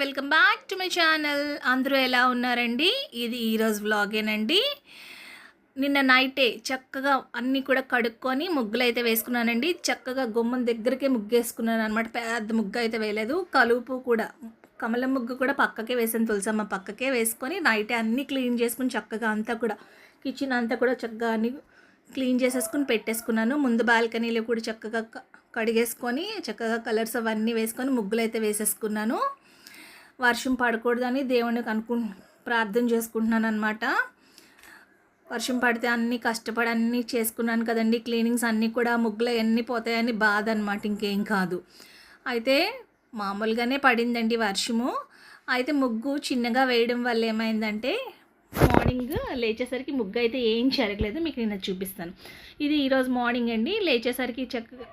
Welcome back to my channel. అందరూ ఎలా ఉన్నారండి? ఇది ఈరోజు వ్లాగేనండి. నిన్న నైటే చక్కగా అన్నీ కూడా కడుక్కొని ముగ్గులు అయితే వేసుకున్నానండి. చక్కగా గుమ్మం దగ్గరికే ముగ్గేసుకున్నాను అనమాట పెద్ద ముగ్గు అయితే వేయలేదు. కలుపు కూడా కమలం ముగ్గు కూడా పక్కకే వేసాను తులసమ్మ పక్కకే వేసుకొని నైటే అన్నీ క్లీన్ చేసుకుని చక్కగా అంతా కూడా కిచెన్ అంతా కూడా చక్కగా అన్ని క్లీన్ చేసేసుకుని పెట్టేసుకున్నాను. ముందు బాల్కనీలో కూడా చక్కగా కడిగేసుకొని చక్కగా కలర్స్ అవన్నీ వేసుకొని ముగ్గులు అయితే వేసేసుకున్నాను. వర్షం పడకూడదని దేవునికి అనుకు ప్రార్థన చేసుకుంటున్నాను అనమాట వర్షం పడితే అన్నీ కష్టపడి అన్నీ చేసుకున్నాను కదండి. క్లీనింగ్స్ అన్నీ కూడా ముగ్గులు అవన్నీ పోతాయని బాధ అనమాట ఇంకేం కాదు. అయితే మామూలుగానే పడిందండి వర్షము. అయితే ముగ్గు చిన్నగా వేయడం వల్ల ఏమైందంటే మార్నింగ్ లేచేసరికి ముగ్గు అయితే ఏం జరగలేదు మీకు నేను చూపిస్తాను. ఇది ఈరోజు మార్నింగ్ అండి. లేచేసరికి చక్కగా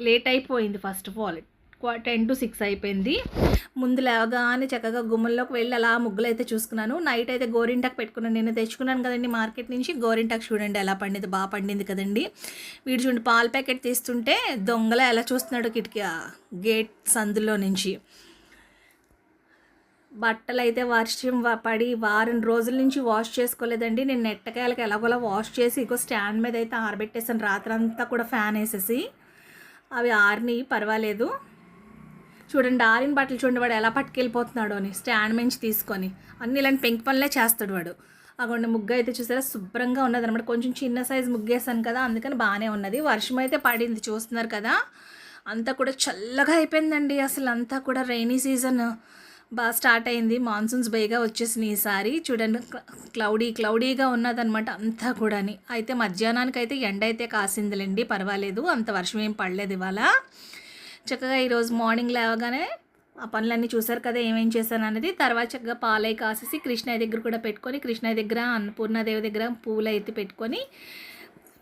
లేట్ అయిపోయింది first of all. Ten to six అయిపోయింది. ముందు లేవగానే చక్కగా గుమ్మల్లోకి వెళ్ళి అలా ముగ్గులు అయితే చూసుకున్నాను. నైట్ అయితే గోరింటాకు పెట్టుకున్నాను. నేను తెచ్చుకున్నాను కదండి మార్కెట్ నుంచి. గోరింటాకు చూడండి ఎలా పండింది బాగా పండింది కదండి. వీడు చూడండి పాల ప్యాకెట్ తీస్తుంటే దొంగల ఎలా చూస్తున్నాడు కిటికీ గేట్ సందులో నుంచి. బట్టలు అయితే వర్షం పడి వారం రోజుల నుంచి వాష్ చేసుకోలేదండి. నేను నెట్టకాయలకి ఎలాగోలా వాష్ చేసి ఇగో స్టాండ్ మీద అయితే ఆరబెట్టేసాను రాత్రంతా కూడా ఫ్యాన్ వేసేసి. అవి ఆరిని పర్వాలేదు. చూడండి ఆరిన బట్టలు చూడండి వాడు ఎలా పట్టుకెళ్ళిపోతున్నాడు అని స్టాండ్ మించి తీసుకొని. అన్ని ఇలాంటి పెంక్ పనులే చేస్తాడు వాడు. అగోండి ముగ్గు అయితే చూసారా శుభ్రంగా ఉన్నది అనమాట కొంచెం చిన్న సైజు ముగ్గేసాను కదా అందుకని బాగానే ఉన్నది. వర్షం అయితే పడింది చూస్తున్నారు కదా. అంతా కూడా చల్లగా అయిపోయిందండి అసలు అంతా కూడా రైనీ సీజన్ బాగా స్టార్ట్ అయింది. మాన్సూన్స్ బేగా వచ్చేసినాయి ఈసారి చూడండి క్లౌడీ క్లౌడీగా ఉన్నదనమాట అంతా కూడాని. అయితే మధ్యాహ్నానికి అయితే ఎండ అయితే కాసిందిలేండి పర్వాలేదు. అంత వర్షం ఏం పడలేదు ఇవాళ. చక్కగా ఈరోజు మార్నింగ్ లేవగానే ఆ పనులన్నీ చూసారు కదా ఏమేం చేశాను అనేది తర్వాత చక్కగా పాలై కాసేసి కృష్ణయ్య దగ్గర కూడా పెట్టుకొని కృష్ణయ్య దగ్గర అన్నపూర్ణాదేవి దగ్గర పూలు అయితే పెట్టుకొని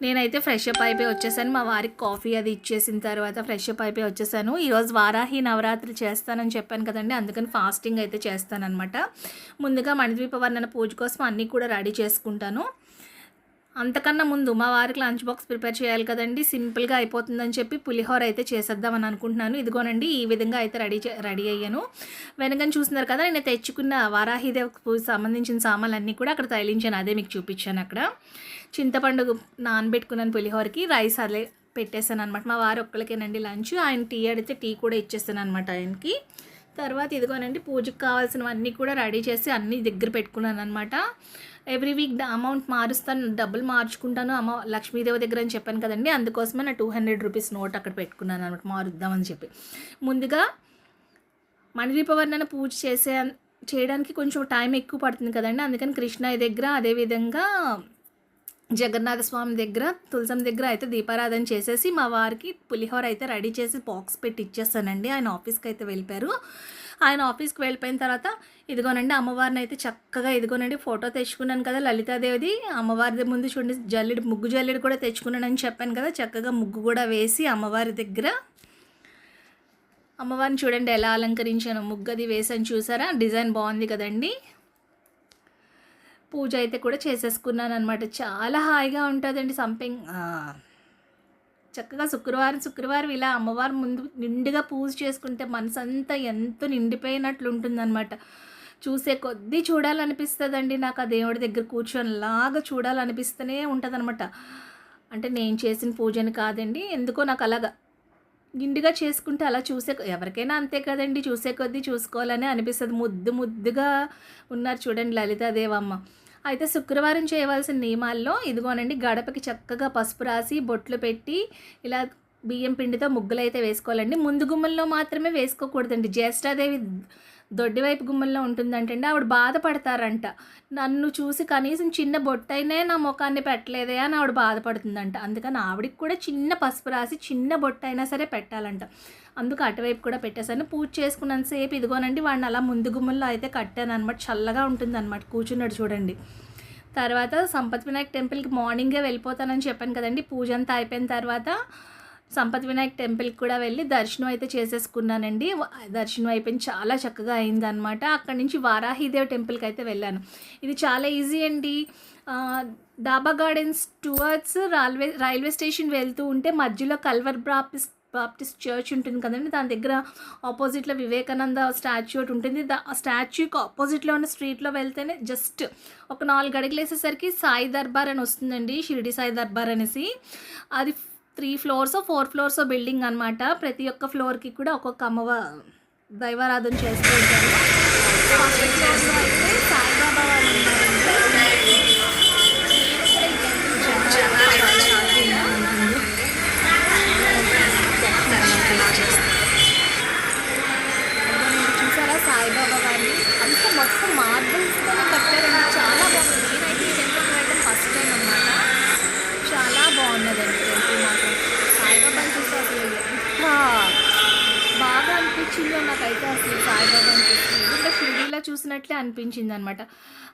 నేనైతే ఫ్రెష్ అప్ అయిపోయి వచ్చేసాను. మా వారికి కాఫీ అది ఇచ్చేసిన తర్వాత ఫ్రెష్ అప్ అయిపోయి వచ్చేసాను. ఈరోజు వారాహి నవరాత్రి చేస్తానని చెప్పాను కదండి అందుకని ఫాస్టింగ్ అయితే చేస్తానన్నమాట. ముందుగా మణిద్వీప వర్ణన పూజ కోసం అన్నీ కూడా రెడీ చేసుకుంటాను. అంతకన్నా ముందు మా వారికి లంచ్ బాక్స్ ప్రిపేర్ చేయాలి కదండి సింపుల్గా అయిపోతుందని చెప్పి పులిహోర అయితే చేసేద్దామని అనుకుంటున్నాను. ఇదిగోనండి ఈ విధంగా అయితే రెడీ చే రెడీ అయ్యాను. వెనకని చూస్తున్నారు కదా నేను తెచ్చుకున్న వారాహిదేవ్ సంబంధించిన సామాన్లన్నీ కూడా అక్కడ తగిలించాను. అదే మీకు చూపించాను అక్కడ. చింతపండు నానబెట్టుకున్నాను పులిహోరకి రైస్ అదే పెట్టేశాను అనమాట మా వారు ఒక్కరికేనండి లంచ్. ఆయన టీ అడిగితే టీ కూడా ఇచ్చేస్తాను అనమాట ఆయనకి. తర్వాత ఇదిగోనండి పూజకు కావాల్సినవన్నీ కూడా రెడీ చేసి అన్నీ దగ్గర పెట్టుకున్నాను అనమాట ఎవ్రీ వీక్ అమౌంట్ మారుస్తాను డబ్బులు మార్చుకుంటాను. అమ్మ లక్ష్మీదేవి దగ్గర అని చెప్పాను కదండి అందుకోసమే నా టూ హండ్రెడ్ రూపీస్ నోట్ అక్కడ పెట్టుకున్నాను అనమాట మారుద్దామని చెప్పి. ముందుగా మణిదీపవర్ణన పూజ చేసే చేయడానికి కొంచెం టైం ఎక్కువ పడుతుంది కదండి అందుకని కృష్ణయ్య దగ్గర అదేవిధంగా జగన్నాథ స్వామి దగ్గర తులసం దగ్గర అయితే దీపారాధన చేసేసి మా వారికి పులిహోర అయితే రెడీ చేసి బాక్స్ పెట్టి ఇచ్చేస్తానండి. ఆయన ఆఫీస్కి అయితే వెళ్ళిపోయారు. ఆయన ఆఫీస్కి వెళ్ళిపోయిన తర్వాత ఇదిగోనండి అమ్మవారిని అయితే చక్కగా ఇదిగోనండి ఫోటో తెచ్చుకున్నాను కదా లలితాదేవిది. అమ్మవారి ముందు చూడండి జల్లెడు ముగ్గు జల్లెడు కూడా తెచ్చుకున్నానని చెప్పాను కదా చక్కగా ముగ్గు కూడా వేసి అమ్మవారి దగ్గర. అమ్మవారిని చూడండి ఎలా అలంకరించాను ముగ్గది వేసాను చూసారా? డిజైన్ బాగుంది కదండి. పూజ అయితే కూడా చేసేసుకున్నాను అనమాట చాలా హాయిగా ఉంటుందండి సంథింగ్ చక్కగా శుక్రవారం శుక్రవారం ఇలా అమ్మవారి ముందు నిండుగా పూజ చేసుకుంటే మనసు అంతా ఎంతో నిండిపోయినట్లు ఉంటుందన్నమాట చూసే కొద్దీ చూడాలనిపిస్తుందండి. నాకు ఆ దేవుడి దగ్గర కూర్చొని లాగా చూడాలనిపిస్తూనే ఉంటుందన్నమాట. అంటే నేను చేసిన పూజని కాదండి. ఎందుకో నాకు అలాగా నిండుగా చేసుకుంటే అలా చూసే ఎవరికైనా అంతే కదండి. చూసే కొద్దీ చూసుకోవాలని అనిపిస్తుంది. ముద్దు ముద్దుగా ఉన్నారు చూడండి లలితాదేవమ్మ అయితే శుక్రవారం చేయవలసిన నియమాల్లో ఇదిగోనండి గడపకి చక్కగా పసుపు రాసి బొట్లు పెట్టి ఇలా బియ్యం పిండితో ముగ్గులు అయితే వేసుకోవాలండి. ముందు గుమ్మల్లో మాత్రమే వేసుకోకూడదండి. జ్యేష్ఠాదేవి దొడ్డి వైపు గుమ్మల్లో ఉంటుందంటండి. ఆవిడ బాధపడతారంట. నన్ను చూసి కనీసం చిన్న బొట్టైనే నా ముఖాన్ని పెట్టలేదే అని ఆవిడ బాధపడుతుందంట. అందుకని ఆవిడకి కూడా చిన్న పసుపు రాసి చిన్న బొట్టైనా సరే పెట్టాలంట. అందుకు అటువైపు కూడా పెట్టేశాను. పూజ చేసుకున్నంతసేపు ఇదిగోనండి వాడిని అలా ముందు గుమ్మల్లో అయితే కట్టాను అనమాట చల్లగా ఉంటుంది అనమాట కూర్చున్నాడు చూడండి. తర్వాత సంపత్ వినాయక్ టెంపుల్కి మార్నింగే వెళ్ళిపోతానని చెప్పాను కదండి. పూజ అంతా అయిపోయిన తర్వాత సంపత్ వినాయక్ టెంపుల్కి కూడా వెళ్ళి దర్శనం అయితే చేసేసుకున్నానండి. దర్శనం అయిపోయింది చాలా చక్కగా అయిందనమాట అక్కడి నుంచి వారాహిదేవ్ టెంపుల్కి అయితే వెళ్ళాను. ఇది చాలా ఈజీ అండి. Daba gardens towards railway railway station వెళ్తూ ఉంటే మధ్యలో కల్వర్ బ్రాపిస్ బాప్టిస్ట్ చర్చ్ ఉంటుంది కదండి. దాని దగ్గర ఆపోజిట్లో వివేకానంద స్టాచ్యూ ఒకటి ఉంటుంది. దా ఆ స్టాచ్యూకి ఆపోజిట్లో ఉన్న స్ట్రీట్లో వెళ్తేనే జస్ట్ ఒక నాలుగు అడుగులు వేసేసరికి సాయి దర్బార్ అని వస్తుందండి. షిరిడి సాయి దర్బార్ అనేసి. అది three floors four floors building అనమాట ప్రతి ఒక్క ఫ్లోర్కి కూడా ఒక్కొక్క అమ్మవ దైవారాధన చేస్తూ ఉంటారు. ఫస్ట్ ఫ్లోర్లో అయితే సాయిబాబా వాళ్ళు ఉన్నారు చూసారా సాయిబాబా వారిని అంత మొత్తం మార్బుల్స్తో కట్టారండి చాలా బాగుంది నేనైతే ఈ టెంపుల్ వెళ్ళడం ఫస్ట్ టైం అనమాట చాలా బాగున్నదండి టెంపుల్ మాత్రం సాయిబాబాని చూస్తే అసలు ఎంత బాగా అనిపించిందో నాకైతే అసలు సాయిబాబాని చూసి ఇంకా చేస్తున్నట్లే అనిపించింది అనమాట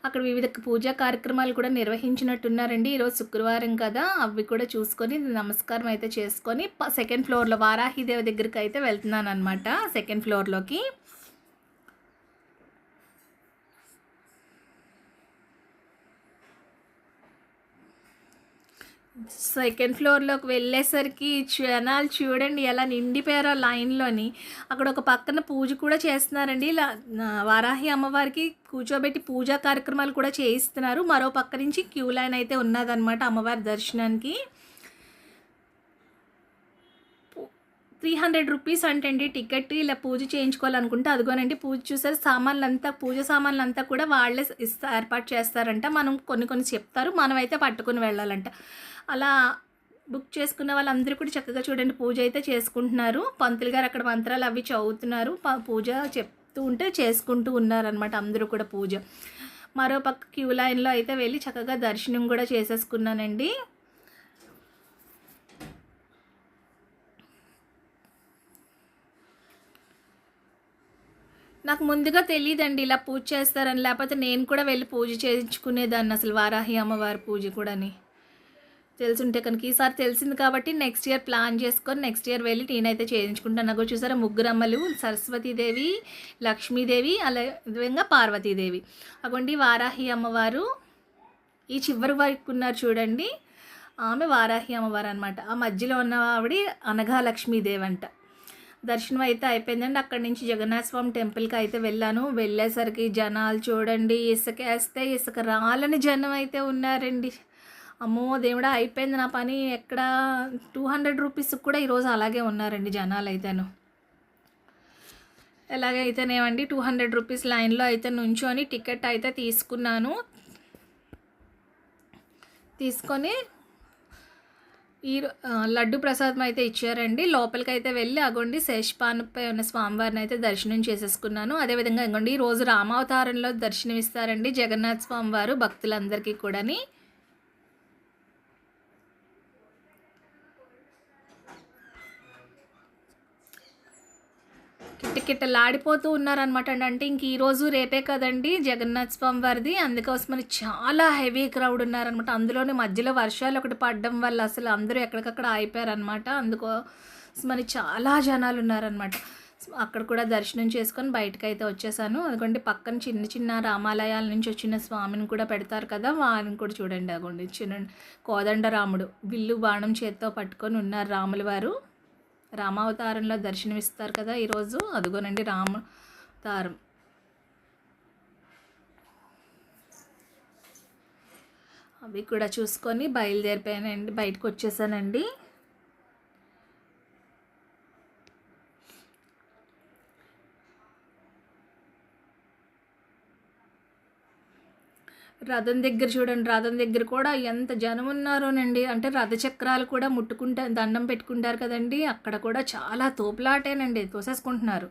అక్కడ వివిధ పూజా కార్యక్రమాలు కూడా నిర్వహించినట్టున్నారండి. ఈరోజు శుక్రవారం కదా అవి కూడా చూసుకొని నమస్కారం అయితే చేసుకొని సెకండ్ ఫ్లోర్లో వారాహిదేవి దగ్గరికి అయితే వెళ్తున్నాను అనమాట సెకండ్ ఫ్లోర్లోకి సెకండ్ ఫ్లోర్లోకి వెళ్ళేసరికి జనాలు చూడండి ఎలా నిండిపోయారో లైన్లోని. అక్కడ ఒక పక్కన పూజ కూడా చేస్తున్నారండి. ఇలా వారాహి అమ్మవారికి కూర్చోబెట్టి పూజా కార్యక్రమాలు కూడా చేయిస్తున్నారు. మరో పక్క నుంచి క్యూ లైన్ అయితే ఉన్నదనమాట అమ్మవారి దర్శనానికి. త్రీ హండ్రెడ్ రూపీస్ అంటే అండి టికెట్ ఇలా పూజ చేయించుకోవాలనుకుంటే అదిగోనండి పూజ చూసారు సామాన్లు అంతా పూజ సామాన్లు అంతా కూడా వాళ్ళే ఇస్తా ఏర్పాటు చేస్తారంట. మనం కొన్ని కొన్ని చెప్తారు మనమైతే పట్టుకుని వెళ్ళాలంట. అలా బుక్ చేసుకున్న వాళ్ళందరూ కూడా చక్కగా చూడండి పూజ అయితే చేసుకుంటున్నారు. పంతులు గారు అక్కడ మంత్రాలు అవి చదువుతున్నారు పూజ చెప్తూ ఉంటే చేసుకుంటూ ఉన్నారనమాట అందరూ కూడా పూజ. మరో పక్క క్యూ లైన్లో అయితే వెళ్ళి చక్కగా దర్శనం కూడా చేసేసుకున్నానండి. నాకు ముందుగా తెలియదండి ఇలా పూజ చేస్తారని లేకపోతే నేను కూడా వెళ్ళి పూజ చేయించుకునేదాన్ని అసలు వారాహి అమ్మవారి పూజ కూడాని. తెలుసుంటే కనుక ఈసారి తెలిసింది కాబట్టి నెక్స్ట్ ఇయర్ ప్లాన్ చేసుకొని నెక్స్ట్ ఇయర్ వెళ్ళి నేనైతే చేయించుకుంటాను. నాకు చూసారా ముగ్గురు అమ్మలు సరస్వతీదేవి లక్ష్మీదేవి అలా విధంగా పార్వతీదేవి. అగోండి వారాహి అమ్మవారు ఈ చివరి వరకు ఉన్నారు చూడండి. ఆమె వారాహి అమ్మవారు అనమాట ఆ మధ్యలో ఉన్న ఆవిడ అనఘా లక్ష్మీదేవి అంట. దర్శనం అయితే అయిపోయిందండి. అక్కడి నుంచి జగన్నాథ స్వామి టెంపుల్కి అయితే వెళ్ళాను. వెళ్ళేసరికి జనాలు చూడండి ఇసుక వేస్తే ఇసుక రాలని జనం అయితే ఉన్నారండి. అమ్మో దేవుడా అయిపోయింది నా పని. ఎక్కడ? టూ హండ్రెడ్ రూపీస్ కూడా ఈరోజు అలాగే ఉన్నారండి జనాలు అయితేను. ఎలాగైతేనేమండి టూ హండ్రెడ్ రూపీస్ లైన్లో అయితే నుంచొని టికెట్ అయితే తీసుకున్నాను. తీసుకొని ఈ లడ్డు ప్రసాదం అయితే ఇచ్చారండి. లోపలికి అయితే వెళ్ళి అగోండి శేషపాన్పై ఉన్న స్వామివారిని అయితే దర్శనం చేసేసుకున్నాను. అదేవిధంగా ఇగోండి ఈ రోజు రామావతారంలో దర్శనం ఇస్తారండి జగన్నాథ్ స్వామివారు భక్తులందరికీ కూడాని. కిట్టకిట్టలాడిపోతూ ఉన్నారనమాట అండి అంటే ఇంక ఈరోజు రేపే కదండి జగన్నాథ్ స్వామి వారిది. అందుకోసమని చాలా హెవీ క్రౌడ్ ఉన్నారనమాట అందులోనే మధ్యలో వర్షాలు ఒకటి పడడం వల్ల అసలు అందరూ ఎక్కడికక్కడ అయిపోయారనమాట అందుకోసమని చాలా జనాలు ఉన్నారనమాట అక్కడ కూడా దర్శనం చేసుకొని బయటకు అయితే వచ్చేసాను. అదిగోండి పక్కన చిన్న చిన్న రామాలయాల నుంచి వచ్చిన స్వామిని కూడా పెడతారు కదా వారిని కూడా చూడండి. అదిగోండి చిన్న కోదండరాముడు విల్లు బాణం చేత్తో పట్టుకొని ఉన్నారు రాముల వారు రామావతారంలో దర్శనమిస్తారు కదా ఈరోజు అదిగోనండి రామతారం అవి కూడా చూసుకొని బయలుదేరిపోయానండి బయటకు వచ్చేసానండి. రథం దగ్గర చూడండి రథం దగ్గర కూడా ఎంత జనం ఉన్నారోనండి. అంటే రథ చక్రాలు కూడా ముట్టుకుంటా దండం పెట్టుకుంటారు కదండి. అక్కడ కూడా చాలా తోపులాటేనండి తోసేసుకుంటున్నారు.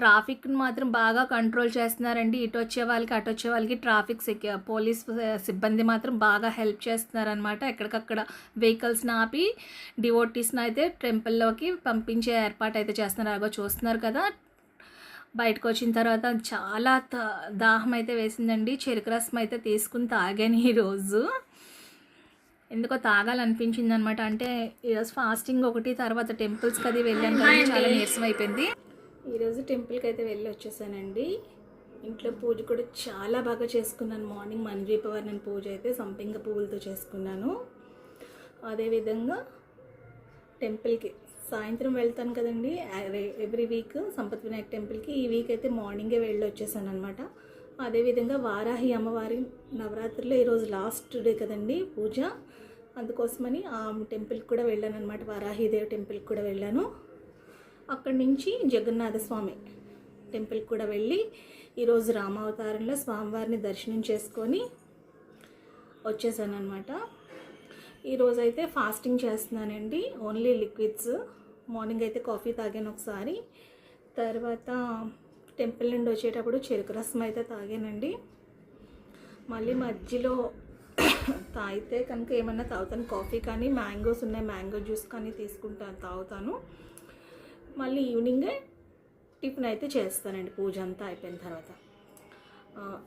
ట్రాఫిక్ని మాత్రం బాగా కంట్రోల్ చేస్తున్నారండి. ఇటు వచ్చే వాళ్ళకి అటు వచ్చే వాళ్ళకి ట్రాఫిక్ పోలీస్ సిబ్బంది మాత్రం బాగా హెల్ప్ చేస్తున్నారనమాట ఎక్కడికక్కడ వెహికల్స్ని ఆపి డివోటీస్ని అయితే టెంపుల్లోకి పంపించే ఏర్పాటు అయితే చేస్తున్నారు. అగో చూస్తున్నారు కదా బయటకు వచ్చిన తర్వాత చాలా దాహం అయితే వేసిందండి. చెరుకు రసం అయితే తీసుకుని తాగాను ఈరోజు ఎందుకో తాగాలనిపించింది అనమాట అంటే ఈరోజు ఫాస్టింగ్ ఒకటి తర్వాత టెంపుల్స్కి అది వెళ్ళాను కానీ చాలా నీరసం అయిపోయింది. ఈరోజు టెంపుల్కి అయితే వెళ్ళి వచ్చేసానండి ఇంట్లో పూజ కూడా చాలా బాగా చేసుకున్నాను. మార్నింగ్ మంజీపవర్ణన్ పూజ అయితే సంపింగ పువ్వులతో చేసుకున్నాను. అదేవిధంగా టెంపుల్కి సాయంత్రం వెళ్తాను కదండి. ఎవ్రీ వీక్ సంపత్ వినాయక్ టెంపుల్కి ఈ వీక్ అయితే మార్నింగే వెళ్ళి వచ్చేసాను అనమాట అదేవిధంగా వారాహి అమ్మవారి నవరాత్రిలో ఈరోజు లాస్ట్ డే కదండి పూజ. అందుకోసమని ఆ టెంపుల్కి కూడా వెళ్ళాను అనమాట వారాహిదేవి టెంపుల్కి కూడా వెళ్ళాను. అక్కడి నుంచి జగన్నాథ స్వామి టెంపుల్కి కూడా వెళ్ళి ఈరోజు రామావతారంలో స్వామివారిని దర్శనం చేసుకొని వచ్చేసాను అనమాట ఈరోజు అయితే ఫాస్టింగ్ చేస్తున్నానండి. ఓన్లీ లిక్విడ్స్ మార్నింగ్ అయితే కాఫీ తాగాను ఒకసారి. తర్వాత టెంపుల్ నుండి వచ్చేటప్పుడు చెరుకు రసం అయితే తాగానండి. మళ్ళీ మధ్యలో తాగితే కనుక ఏమన్నా తాగుతాను. కాఫీ కానీ మ్యాంగోస్ ఉన్నాయి. మ్యాంగో జ్యూస్ కానీ తీసుకుంటాను తాగుతాను. మళ్ళీ ఈవినింగే టిఫిన్ అయితే చేస్తానండి. పూజ అంతా అయిపోయిన తర్వాత.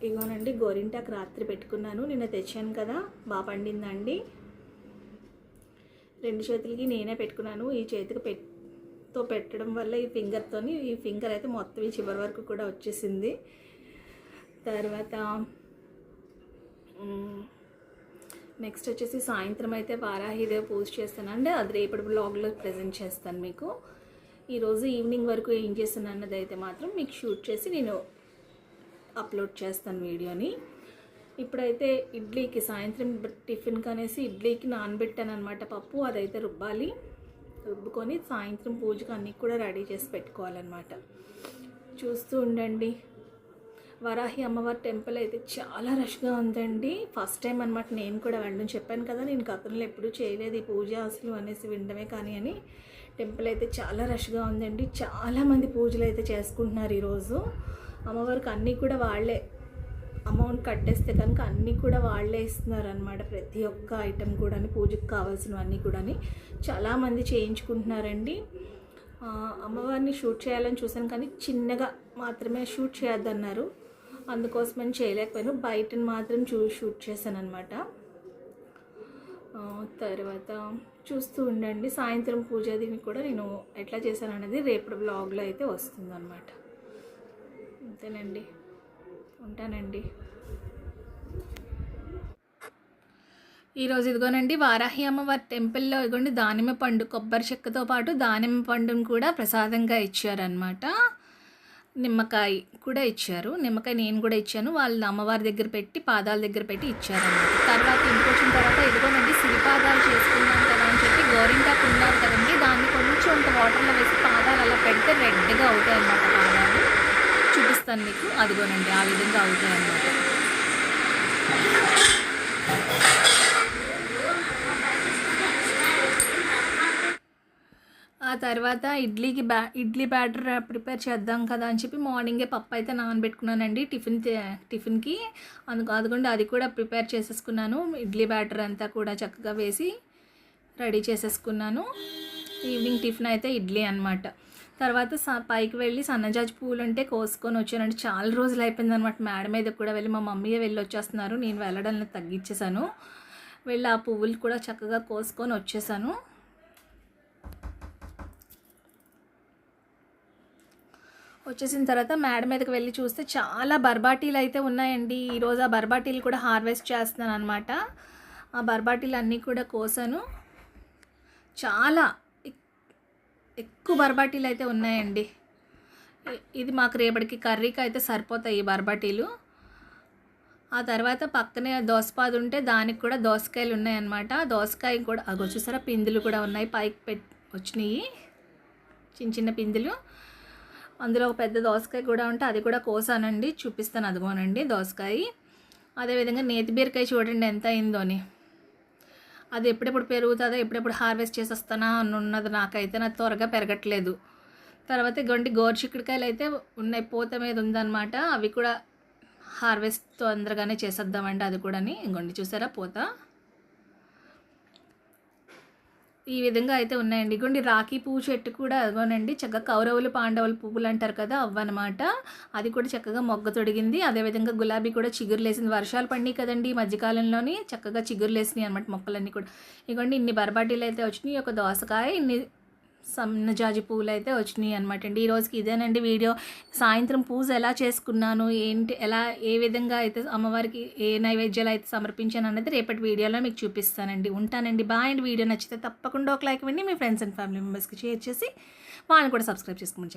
ఇగోనండి గోరింటాకు రాత్రి పెట్టుకున్నాను. నిన్న తెచ్చాను కదా. బాగా పండిందండి. రెండు చేతులకి నేనే పెట్టుకున్నాను. ఈ చేతికి పెట్తో పెట్టడం వల్ల ఈ ఫింగర్తోని ఈ ఫింగర్ అయితే మొత్తం ఈ చివరి వరకు కూడా వచ్చేసింది. తర్వాత నెక్స్ట్ వచ్చేసి సాయంత్రం అయితే వారాహిదేవి పూజ చేస్తానండి అది రేపటి బ్లాగ్లో ప్రజెంట్ చేస్తాను మీకు. ఈరోజు ఈవినింగ్ వరకు ఏం చేస్తాను అన్నది అయితే మాత్రం మీకు షూట్ చేసి నేను అప్లోడ్ చేస్తాను వీడియోని. ఇప్పుడైతే ఇడ్లీకి సాయంత్రం టిఫిన్కి అనేసి ఇడ్లీకి నానబెట్టాను అనమాట పప్పు అదైతే రుబ్బాలి. రుబ్బుకొని సాయంత్రం పూజకు అన్నీ కూడా రెడీ చేసి పెట్టుకోవాలన్నమాట. చూస్తూ ఉండండి. వరాహి అమ్మవారి టెంపుల్ అయితే చాలా రష్గా ఉందండి. ఫస్ట్ టైం అనమాట నేను కూడా వెళ్ళడం. చెప్పాను కదా నేను గతంలో ఎప్పుడూ చేయలేదు ఈ పూజ అసలు అనేసి వినడమే కానీ అని. టెంపుల్ అయితే చాలా రష్గా ఉందండి. చాలామంది పూజలు అయితే చేసుకుంటున్నారు ఈరోజు. అమ్మవారికి అన్నీ కూడా వాళ్ళే అమౌంట్ కట్టేస్తే కనుక అన్నీ కూడా వాళ్ళే ఇస్తున్నారనమాట ప్రతి ఒక్క ఐటెం కూడా పూజకు కావాల్సినవన్నీ కూడా చాలామంది చేయించుకుంటున్నారండి. అమ్మవారిని షూట్ చేయాలని చూశాను కానీ చిన్నగా మాత్రమే షూట్ చేయొద్దన్నారు. అందుకోసమని చేయలేకపోయాను. బయటను మాత్రం చూ షూట్ చేశాను అనమాట తర్వాత చూస్తూ ఉండండి. సాయంత్రం పూజది కూడా నేను ఎట్లా చేశాను అనేది రేపటి బ్లాగ్లో అయితే వస్తుందన్నమాట. అంతేనండి ఉంటానండి. ఈరోజు ఇదిగోనండి వారాహి అమ్మవారి టెంపుల్లో ఇదిగోండి దానిమ్మ పండు కొబ్బరి చెక్కతో పాటు దానిమ్మ పండును కూడా ప్రసాదంగా ఇచ్చారనమాట నిమ్మకాయ కూడా ఇచ్చారు. నిమ్మకాయ నేను కూడా ఇచ్చాను. వాళ్ళు అమ్మవారి దగ్గర పెట్టి పాదాల దగ్గర పెట్టి ఇచ్చారన్నమాట. తర్వాత ఇంటికి వచ్చిన తర్వాత ఇదిగోనండి సిరిపాదాలు చేసుకున్నాం కదా అని చెప్పి గోరింటాకు ఉన్నారు కదండి దాన్ని కొంచెం అంత వాటర్లో వేసి పాదాలు అలా పెడితే రెడ్గా అవుతాయి అన్నమాట పాదాలు. చూపిస్తాను మీకు. అదిగోనండి ఆ విధంగా అవుతాయి అన్నమాట ఆ తర్వాత ఇడ్లీకి బ్యా ఇడ్లీ బ్యాటర్ ప్రిపేర్ చేద్దాం కదా అని చెప్పి మార్నింగే పప్పు అయితే నానబెట్టుకున్నానండి టిఫిన్ టిఫిన్కి. అందుకు అదిగోండి అది కూడా ప్రిపేర్ చేసేసుకున్నాను. ఇడ్లీ బ్యాటర్ అంతా కూడా చక్కగా వేసి రెడీ చేసేసుకున్నాను. ఈవినింగ్ టిఫిన్ అయితే ఇడ్లీ అనమాట తర్వాత స పైకి వెళ్ళి సన్నజాజి పూలు ఉంటే కోసుకొని వచ్చానంటే చాలా రోజులు అయిపోయింది అనమాట మేడం మీద కూడా వెళ్ళి మా మమ్మీయే వెళ్ళి వచ్చేస్తున్నారు. నేను వెళ్ళడం తగ్గించేశాను. వెళ్ళి ఆ పువ్వులు కూడా చక్కగా కోసుకొని వచ్చేసాను వచ్చేసిన తర్వాత మేడ మీదకి వెళ్ళి చూస్తే చాలా బర్బాటీలు అయితే ఉన్నాయండి. ఈరోజు ఆ బర్బాటీలు కూడా హార్వెస్ట్ చేస్తున్నాను అనమాట ఆ బర్బాటీలు అన్నీ కూడా కోసాను. చాలా ఎక్- ఎక్కువ బర్బాటీలు అయితే ఉన్నాయండి. ఇది మాకు రేపటికి కర్రీకి అయితే సరిపోతాయి ఈ బర్బాటీలు. ఆ తర్వాత పక్కనే దోసపాదు ఉంటే దానికి కూడా దోసకాయలు ఉన్నాయన్నమాట. దోసకాయ కూడా అగో చూసారా పిందులు కూడా ఉన్నాయి. పైకి పెట్ వచ్చినాయి. చిన్న చిన్న పిందులు. అందులో ఒక పెద్ద దోసకాయ కూడా ఉంటే అది కూడా కోసానండి చూపిస్తాను అదిగోనండి దోసకాయ. అదేవిధంగా నేతి బీరకాయ చూడండి ఎంత అయిందోని అది ఎప్పుడెప్పుడు పెరుగుతుందో ఎప్పుడెప్పుడు హార్వెస్ట్ చేసేస్తానా అని ఉన్నది నాకైతే నాకు త్వరగా పెరగట్లేదు. తర్వాత ఇగోండి గోరుచిక్కుడికాయలు అయితే ఉన్నాయి పూత మీద ఉందన్నమాట. అవి కూడా హార్వెస్ట్ తొందరగానే చేసేద్దామండి అది కూడాని. ఇంకోండి చూసారా పూత? ఈ విధంగా అయితే ఉన్నాయండి. ఇగోండి రాఖీ పువ్వు చెట్టు కూడా అదిగోనండి చక్కగా కౌరవులు పాండవులు పువ్వులు అంటారు కదా అవ్వనమాట. అది కూడా చక్కగా మొగ్గ తొడిగింది. అదేవిధంగా గులాబీ కూడా చిగురులేసింది. వర్షాలు పడినాయి కదండి ఈ మధ్యకాలంలోని చక్కగా చిగురులేసినాయి అనమాట మొక్కలన్నీ కూడా. ఇగోండి ఇన్ని బరబాటీలు అయితే వచ్చినాయి. ఒక దోసకాయ ఇన్ని సన్నజాజి పూలు అయితే వచ్చినాయి అనమాట అండి. ఈ రోజుకి ఇదేనండి వీడియో. సాయంత్రం పూజ ఎలా చేసుకున్నాను ఏంటి ఎలా ఏ విధంగా అయితే అమ్మవారికి ఏ నైవేద్యాలు అయితే సమర్పించాను అనేది రేపటి వీడియోలో మీకు చూపిస్తానండి. ఉంటానండి. బాయ్ అండి. వీడియో నచ్చితే తప్పకుండా ఒక లైక్ ఇవ్వండి. మీ ఫ్రెండ్స్ అండ్ ఫ్యామిలీ మెంబర్స్కి షేర్ చేసి వాళ్ళని కూడా సబ్స్క్రైబ్ చేసుకోమని చెప్పండి.